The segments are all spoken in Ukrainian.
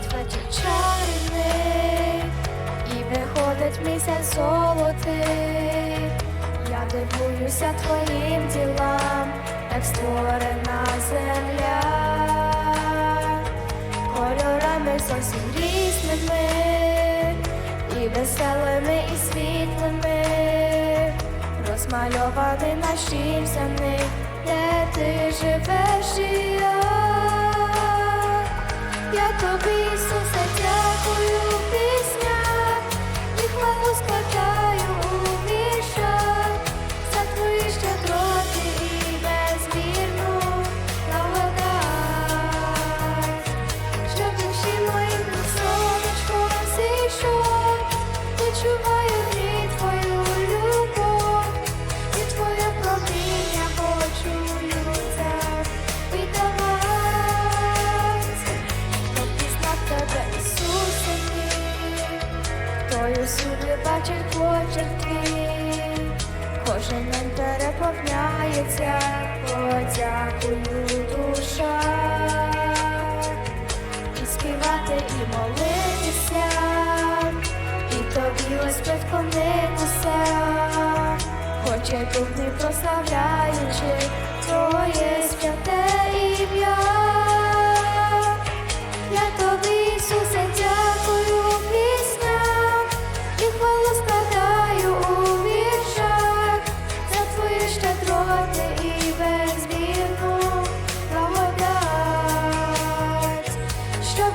Заходить вечір чарівний і виходить місяць золотий. Я дивуюся твоїм ділам, як створена земля, кольорами зовсім різними, і веселими, і світлими, розмальований наш всяни, де ти живеш. Тобі, Ісусе, дякую Тою всюди бачить почерк твій, кожен день переповняється, подякую душа, і співати, і молитися, і тобі ось вклонитися, хоче дух не прославляючи Твоє святе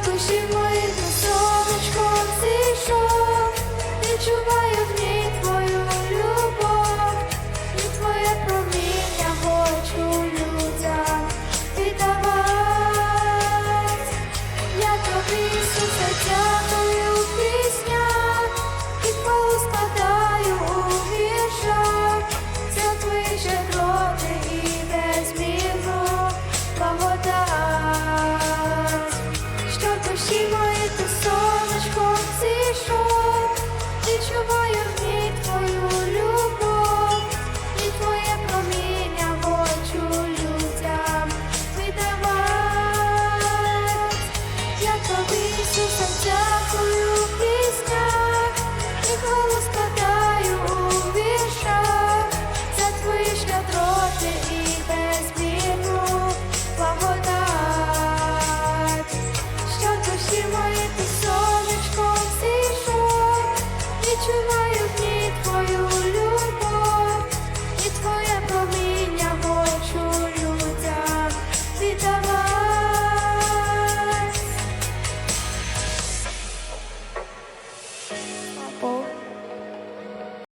Пиши моє сонечко зійшов, відчуваю в ній твою любов, і твоє проміння хочу людям віддавать, я тобі Ісусе.